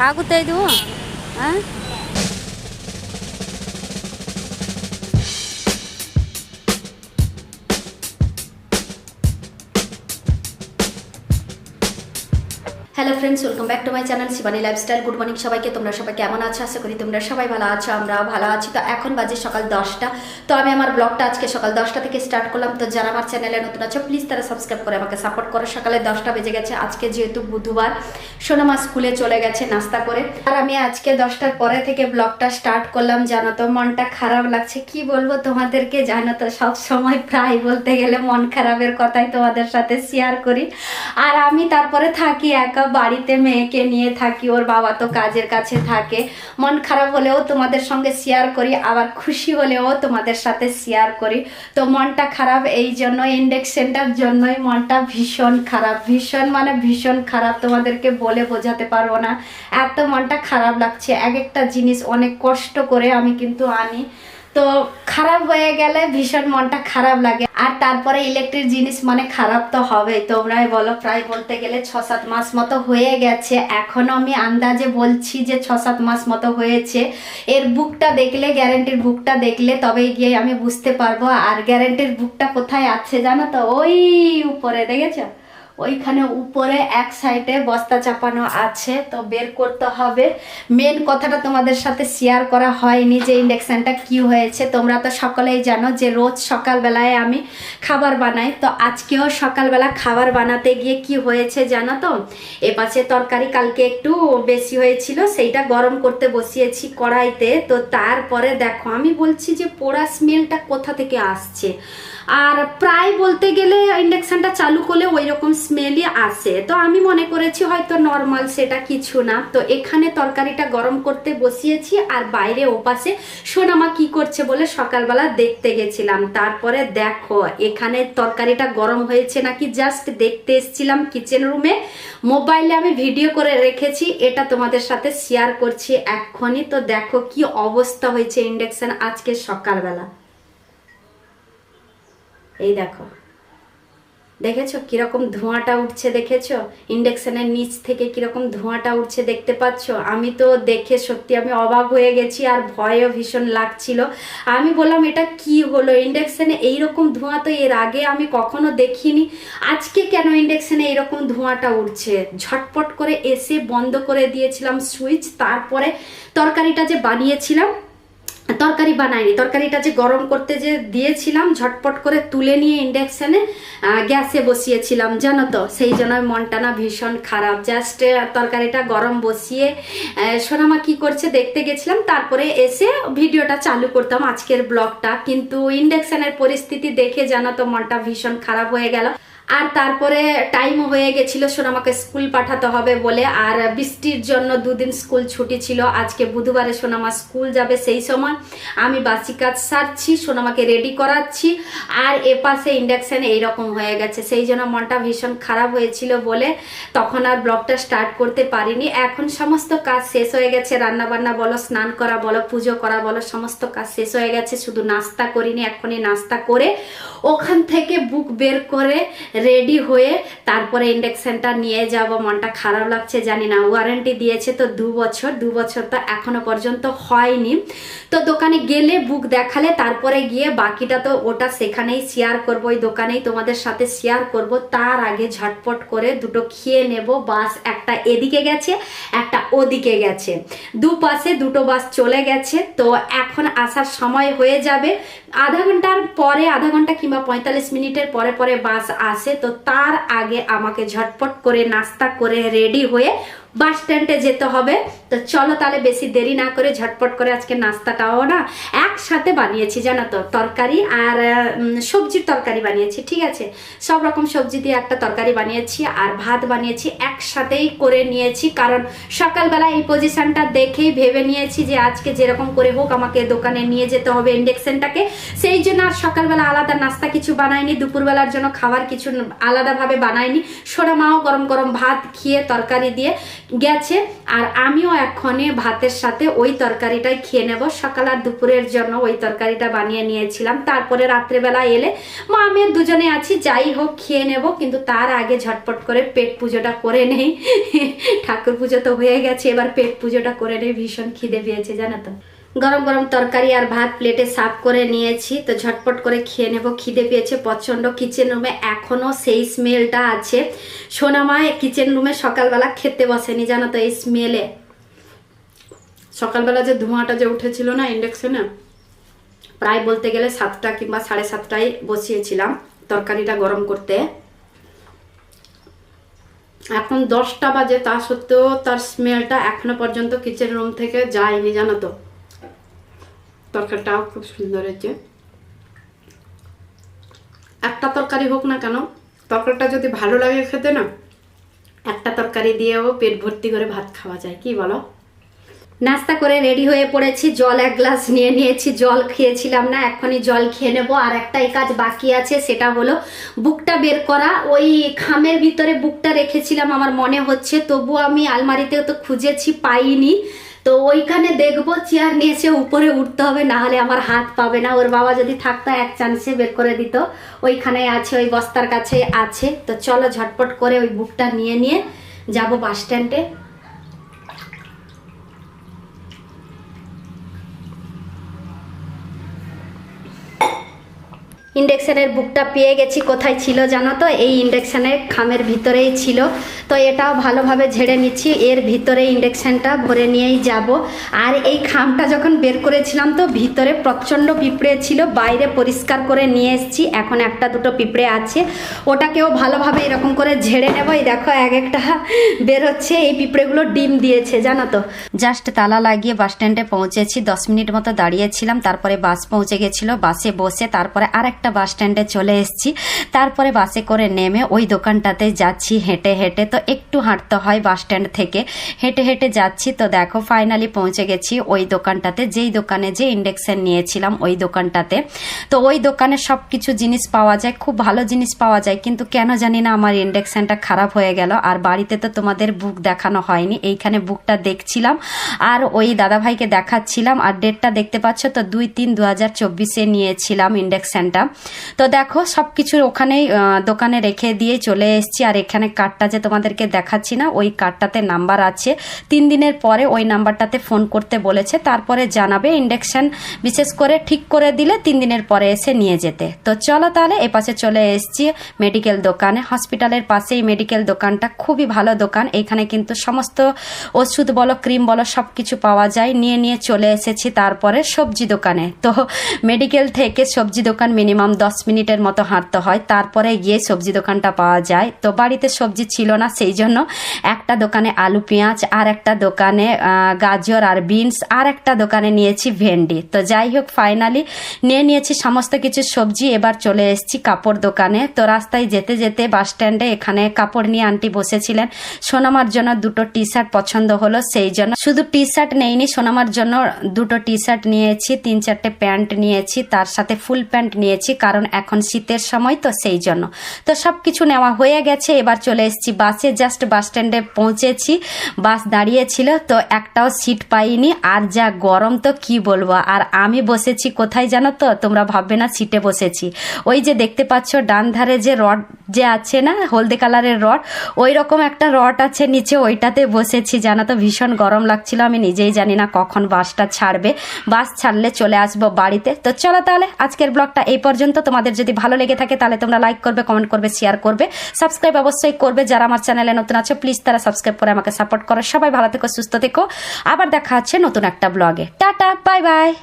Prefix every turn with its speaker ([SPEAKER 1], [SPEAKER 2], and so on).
[SPEAKER 1] ಆಗುತ್ತೆ ಇದು ಹಾಂ hello friends welcome back to my channel Shivani lifestyle good morning সবাইকে, তোমরা সবাই কেমন আছো? আশা করি তোমরা সবাই ভালো আছো আমরা ভালো আছি। তো এখন বাজে সকাল দশটা। তো আমি আমার ব্লগটা আজকে সকাল দশটা থেকে স্টার্ট করলাম। তো যারা আমার চ্যানেলে নতুন আছো প্লিজ তারা সাবস্ক্রাইব করে আমাকে সাপোর্ট করো। সকালে দশটা বেজে গেছে, আজকে যেহেতু বুধবার, সোনামা স্কুলে চলে গেছে নাস্তা করে। আর আমি আজকে দশটার পরে থেকে ব্লগটা স্টার্ট করলাম। জানো তো, মনটা খারাপ লাগছে। কি বলব তোমাদেরকে, জানো তো, সব সময় প্রায় বলতে গেলে মন খারাপের কথাই তোমাদের সাথে শেয়ার করি। আর আমি তারপরে থাকি একা বাড়িতে মেয়েকে নিয়ে থাকি, ওর বাবা তো কাজের কাছে থাকে। মন খারাপ হলেও তোমাদের সঙ্গে শেয়ার করি, আবার খুশি হলেও তোমাদের সাথে শেয়ার করি। তো মনটা খারাপ এই জন্য ইন্ডেকশনটার জন্যই মনটা ভীষণ খারাপ। ভীষণ মানে ভীষণ খারাপ, তোমাদেরকে বলে বোঝাতে পারব না। এত মনটা খারাপ লাগছে। এক একটা জিনিস অনেক কষ্ট করে আমি কিন্তু আনি। তো খারাপ হয়ে গেলে ভীষণ মনটা খারাপ লাগে। আর তারপরে ইলেকট্রিক জিনিস মানে খারাপ তো হবে তোমরাই বলো, প্রায় বলতে গেলে ছ সাত মাস মতো হয়ে গেছে। এখনও আমি আন্দাজে বলছি যে ছ সাত মাস মতো হয়েছে। এর বুকটা দেখলে, গ্যারেন্টির বুকটা দেখলে তবে গিয়ে আমি বুঝতে পারব। আর গ্যারেন্টির বুকটা কোথায় আছে জানো তো? ওই উপরে, দেখেছ? ওইখানে উপরে এক সাইডে বস্তা চাপানো আছে, তো বের করতে হবে। মেন কথাটা তোমাদের সাথে শেয়ার করা হয়নি যে ইন্ডাকশানটা কি হয়েছে। তোমরা তো সকলেই জানো যে রোজ সকালবেলায় আমি খাবার বানাই। তো আজকেও সকালবেলা খাবার বানাতে গিয়ে কি হয়েছে জানো তো? এ পাশে তরকারি কালকে একটু বেশি হয়েছিল, সেইটা গরম করতে বসিয়েছি কড়াইতে। তো তারপরে দেখো, আমি বলছি যে পোড়া স্মেলটা কোথা থেকে আসছে? আর প্রায় বলতে গেলে ইন্ডাকশানটা চালু করলে ওই রকম স্মেলই আসে তো আমি মনে করেছি হয়তো নর্মাল সেটা কিছু না। তো এখানে তরকারিটা গরম করতে বসিয়েছি আর বাইরে ওপাশে সোনামা কি করছে বলে সকালবেলা দেখতে গেছিলাম। তারপরে দেখো, এখানে তরকারিটা গরম হয়েছে নাকি? জাস্ট দেখতে এসছিলাম কিচেন রুমে মোবাইলে আমি ভিডিও করে রেখেছি, এটা তোমাদের সাথে শেয়ার করছি এক্ষুনি। তো দেখো কি অবস্থা হয়েছে ইন্ডাকশান আজকে সকালবেলা। এই দেখো। দেখেছ? কীরকম ধোঁয়াটা উঠছে দেখেছ? ইন্ডাকশনের নিচ থেকে কীরকম ধোঁয়াটা উঠছে দেখতে পাচ্ছ? আমি তো দেখে সত্যি আমি অবাক হয়ে গেছি আর ভয়ও ভীষণ লাগছিল। আমি বললাম, এটা কি হলো? ইন্ডাকশনে এইরকম ধোঁয়া তো এর আগে আমি কখনো দেখিনি। আজকে কেন ইন্ডাকশনে এইরকম ধোঁয়াটা উঠছে? ঝটপট করে এসে বন্ধ করে দিয়েছিলাম সুইচ। তারপরে তরকারিটা যে বানিয়েছিলাম তরকারি বানাইনি। তরকারিটা যে গরম করতে যে দিয়েছিলাম, ঝটপট করে তুলে নিয়ে ইন্ডাকশানে গ্যাসে বসিয়েছিলাম, জানো তো? সেই জন্য মনটা না ভীষণ খারাপ। জাস্ট তরকারিটা গরম বসিয়ে সোনামা কি করছে দেখতে গেছিলাম, তারপরে এসে ভিডিওটা চালু করতাম আজকের ব্লগটা। কিন্তু ইন্ডাকশানের পরিস্থিতি দেখে জানো তো মনটা ভীষণ খারাপ হয়ে গেল। আর তারপরে টাইমও হয়ে গেছিল সোনামাকে স্কুল পাঠাতে হবে বলে, আর বৃষ্টির জন্য দুদিন স্কুল ছুটি ছিল। আজকে বুধবারে সোনামা স্কুল যাবে সেই সময়। আমি বাসি কাজ সারছি সোনামাকে রেডি করাচ্ছি। আর এপাশে ইন্ডাকশান এইরকম হয়ে গেছে। সেই জন্য মনটা ভীষণ খারাপ হয়েছিল বলে তখন আর ব্লগটা স্টার্ট করতে পারিনি। এখন সমস্ত কাজ শেষ হয়ে গেছে। রান্নাবান্না বলো, স্নান করা বলো, পুজো করা বলো, সমস্ত কাজ শেষ হয়ে গেছে। শুধু নাস্তা করিনি এখনই নাস্তা করে ওখান থেকে বুক বের করে রেডি হয়ে তারপরে ইন্ডাকশানটা নিয়ে যাব। মনটা খারাপ লাগছে, জানি না ওয়ারেন্টি দিয়েছে তো দু বছর দু বছর তো এখনও পর্যন্ত হয়নি। তো দোকানে গেলে বুক দেখালে, তারপরে গিয়ে বাকিটা তো ওটা সেখানেই শেয়ার করব, ওই দোকানেই তোমাদের সাথে শেয়ার করব। তার আগে ঝটপট করে দুটো খেয়ে নেব, বাস একটা এদিকে গেছে, একটা ওদিকে গেছে। দুপাশে দুটো বাস চলে গেছে, তো এখন আসার সময় হয়ে যাবে। আধা ঘণ্টার পরে, আধা ঘণ্টা কিংবা পঁয়তাল্লিশ মিনিটের পরে পরে বাস আসে। তো তার আগে আমাকে ঝটপট করে নাস্তা করে রেডি হয়ে বাস স্ট্যান্ডে যেতে হবে। তো চলো তাহলে বেশি দেরি না করে ঝটপট করে আজকে নাস্তাটাও না। একসাথে বানিয়েছি, জানো তো, তরকারি আর সবজির তরকারি বানিয়েছি, ঠিক আছে? সব রকম সবজি দিয়ে একটা তরকারি বানিয়েছি আর ভাত বানিয়েছি, একসাথেই করে নিয়েছি। কারণ সকালবেলা এই পজিশনটা দেখেই ভেবে নিয়েছি যে আজকে যেরকম করে হোক আমাকে দোকানে নিয়ে যেতে হবে ইন্ডেকশনটাকে সেই জন্য আর সকালবেলা আলাদা নাস্তা কিছু বানাইনি, দুপুরবেলার জন্য খাবার কিছু আলাদাভাবে বানাইনি। সোনা মাও গরম গরম ভাত খেয়ে তরকারি দিয়ে। গেছে, আর আমিও এক্ষণে ভাতের সাথে ওই তরকারিটাই খেয়ে নেব। সকাল আর দুপুরের জন্য ওই তরকারিটা বানিয়ে নিয়েছিলাম। তারপরে রাত্রেবেলা এলে মা, আমি দুজনে আছি, যাই হোক খেয়ে নেব। কিন্তু তার আগে ঝটপট করে পেট পুজোটা করে নেই। ঠাকুর পুজো তো হয়ে গেছে, এবার পেট পুজোটা করে নেই। ভীষণ খিদে পেয়েছে, জানো তো। গরম গরম তরকারি আর ভাত প্লেটে সাফ করে নিয়েছি। তো ঝটপট করে খেয়ে নেব। খিদে পেয়েছে প্রচণ্ড। কিচেন রুমে এখনও সেই স্মেলটা আছে। সোনামায় কিচেন রুমে সকালবেলা খেতে বসেনি, জানো তো এই স্মেলে সকালবেলা যে ধোঁয়াটা যে উঠেছিল না ইন্ডাকশনে প্রায় বলতে গেলে সাতটা কিংবা সাড়ে সাতটায় বসিয়েছিলাম তরকারিটা গরম করতে। এখন দশটা বাজে, তা সত্ত্বেও তার স্মেলটা এখনও পর্যন্ত কিচেন রুম থেকে যায়নি, জানো তো। তরকারিটাও খুব সুন্দর হয়েছে। একটা তরকারি হোক না কেন, তরকারিটা যদি ভালো লাগে খেতে না, একটা তরকারি দিয়েও পেট ভর্তি করে ভাত খাওয়া যায়, কি বলো? নাস্তা করে রেডি হয়ে পড়েছি, জল এক গ্লাস নিয়ে নিয়েছি, জল খেয়েছিলাম না, এখনই জল খেয়ে নেব। আর একটাই কাজ বাকি আছে, সেটা হলো বুকটা বের করা। ওই খামের ভিতরে বুকটা রেখেছিলাম, আমার মনে হচ্ছে তবু আমি আলমারিতেও তো খুঁজেছি, পাইনি। তো ওইখানে দেখব চেয়ার নিয়ে সে উপরে উঠতে হবে না হলে আমার হাত পাবে না। ওর বাবা যদি থাকতো, এক চান্সে বের করে দিত। ওইখানে আছে, ওই বস্তার কাছে আছে। তো চলো ঝটপট করে ওই বুকটা নিয়ে নিয়ে যাব বাস স্ট্যান্ডে ইন্ডেকশনের বুকটা পেয়ে গেছি। কোথায় ছিল জানো তো? এই ইন্ডেকশনের খামের ভিতরেই ছিল। তো এটাও ভালোভাবে ঝেড়ে নিচ্ছি। এর ভিতরে ইন্ডেকশনটা ভরে নিয়েই যাব। আর এই খামটা যখন বের করেছিলাম তো ভিতরে প্রচণ্ড পিঁপড়ে ছিল। বাইরে পরিষ্কার করে নিয়ে এসেছি। এখন একটা দুটো পিঁপড়ে আছে। ওটাকেও ভালোভাবে এরকম করে ঝেড়ে নেব। এই দেখো, এক একটা বেরোচ্ছে এই পিঁপড়েগুলো ডিম দিয়েছে, জানো তো। জাস্ট তালা লাগিয়ে বাস স্ট্যান্ডে পৌঁছেছি। দশ মিনিট মতো দাঁড়িয়েছিলাম। তারপরে বাস পৌঁছে গেছিল। বাসে বসে তারপরে আর একটা বাস স্ট্যান্ডে চলে এসেছি। তারপরে বাসে করে নেমে ওই দোকানটাতে যাচ্ছি হেঁটে হেঁটে। তো একটু হাঁটতে হয় বাস স্ট্যান্ড থেকে। হেঁটে হেঁটে যাচ্ছি। তো দেখো ফাইনালি পৌঁছে গেছি ওই দোকানটাতে। যেই দোকানে যে ইন্ডেকশন নিয়েছিলাম ওই দোকানটাতে। তো ওই দোকানে সব কিছু জিনিস পাওয়া যায়, খুব ভালো জিনিস পাওয়া যায়। কিন্তু কেন জানি না আমার ইন্ডেকশনটা খারাপ হয়ে গেল। আর বাড়িতে তো তোমাদের বুক দেখানো হয়নি। এইখানে বুকটা দেখছিলাম। আর ওই দাদাভাইকে দেখাচ্ছিলাম। আর ডেটটা দেখতে পাচ্ছ তো দুই তিন দু হাজার চব্বিশে নিয়েছিলাম ইন্ডেকশনটা তো দেখো সব কিছু ওখানেই দোকানে রেখে দিয়ে চলে এসেছি। আর এখানে কার্ডটা যে তোমাদেরকে দেখাচ্ছি না, ওই কার্ডটাতে নাম্বার আছে। তিন দিনের পরে ওই নাম্বারটাতে ফোন করতে বলেছে। তারপরে জানাবে ইন্ডাকশান বিশেষ করে ঠিক করে দিলে তিন দিনের পরে এসে নিয়ে যেতে। তো চলো তাহলে, এ পাশে চলে এসেছি মেডিকেল দোকানে। হসপিটালের পাশেই মেডিকেল দোকানটা, খুবই ভালো দোকান। এখানে কিন্তু সমস্ত ওষুধ বলো ক্রিম বলো সব কিছু পাওয়া যায়। নিয়ে নিয়ে চলে এসেছি তারপরে সবজি দোকানে। তো মেডিকেল থেকে সবজি দোকান মিনিমাম দশ মিনিটের মতো হাঁটতে হয়। তারপরে গিয়ে সবজি দোকানটা পাওয়া যায়। তো বাড়িতে সবজি ছিল না, সেই জন্য একটা দোকানে আলু, পেঁয়াজ আর একটা দোকানে গাজর আর বিনস আর একটা দোকানে নিয়েছি ভেন্ডি। তো যাই হোক ফাইনালি নিয়ে নিয়েছি সমস্ত কিছু সবজি। এবার চলে এসেছি কাপড় দোকানে। তো রাস্তায় যেতে যেতে বাস স্ট্যান্ডে এখানে কাপড় নিয়ে আন্টি বসেছিলেন। সোনামার জন্য দুটো টি শার্ট পছন্দ হলো, সেই জন্য শুধু টি শার্ট নেইনি, সোনামার জন্য দুটো টি শার্ট নিয়েছি, তিন চারটে প্যান্ট নিয়েছি, তার সাথে ফুল প্যান্ট নিয়েছি। কারণ এখন শীতের সময় তো সেই জন্য। তো সব কিছু নেওয়া হয়ে গেছে, এবার চলে এসেছি বাসে জাস্ট বাস স্ট্যান্ডে পৌঁছেছি। বাস দাঁড়িয়েছিল, তো একটাও সিট পাইনি, আর যা গরম তো কি বলব, আর আমি বসেছি কোথায় জানো তো, তোমরা ভাববে না সিটে বসেছি। ওই যে দেখতে পাচ্ছ, ডান ধারে যে রড যে আছে না, হলদে কালারের রড ওই রকম একটা রড আছে নিচে, ওইটাতে বসেছি। জানো তো, ভীষণ গরম লাগছিল, আমি নিজেই জানি না কখন বাসটা ছাড়বে। বাস ছাড়লে চলে আসব বাড়িতে। তো চলো তাহলে, আজকের ব্লগটা এই পর্যন্ত তোমাদের যদি ভালো লেগে থাকে তাহলে তোমরা লাইক করবে কমেন্ট করবে শেয়ার করবে। সাবস্ক্রাইব অবশ্যই করবে। যারা আমার চ্যানেলে নতুন আছে প্লিজ তারা সাবস্ক্রাইব করে আমাকে সাপোর্ট করো। সবাই ভালো থেকো, সুস্থ থেকো। আবার দেখা হচ্ছে নতুন একটা ব্লগে টাটা বাই বাই